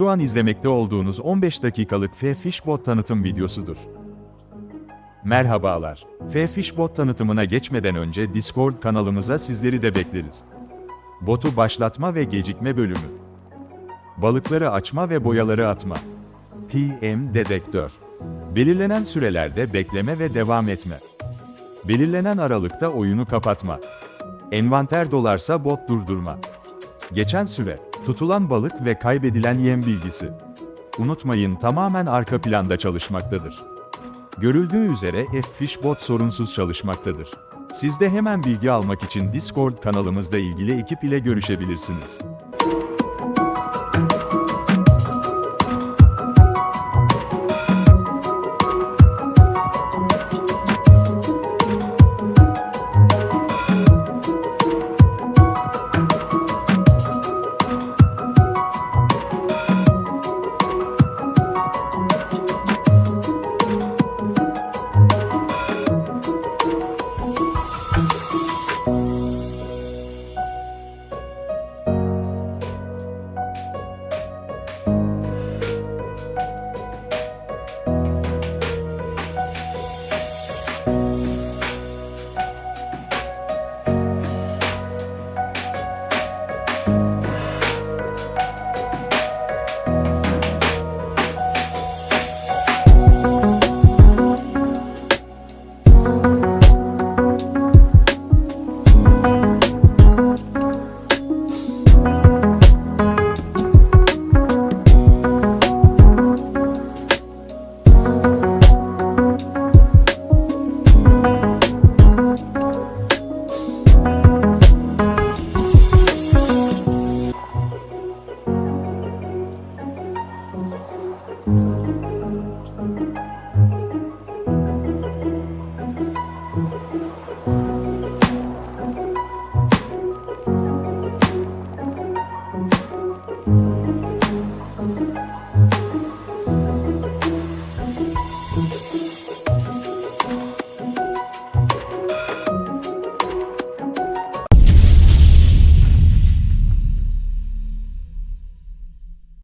Şu an izlemekte olduğunuz 15 dakikalık F-Fishbot tanıtım videosudur. Merhabalar. F-Fishbot tanıtımına geçmeden önce Discord kanalımıza sizleri de bekleriz. Botu başlatma ve gecikme bölümü. Balıkları açma ve boyaları atma. PM dedektör. Belirlenen sürelerde bekleme ve devam etme. Belirlenen aralıkta oyunu kapatma. Envanter dolarsa bot durdurma. Geçen süre, tutulan balık ve kaybedilen yem bilgisi. Unutmayın tamamen arka planda çalışmaktadır. Görüldüğü üzere F-Fishbot sorunsuz çalışmaktadır. Siz de hemen bilgi almak için Discord kanalımızda ilgili ekip ile görüşebilirsiniz.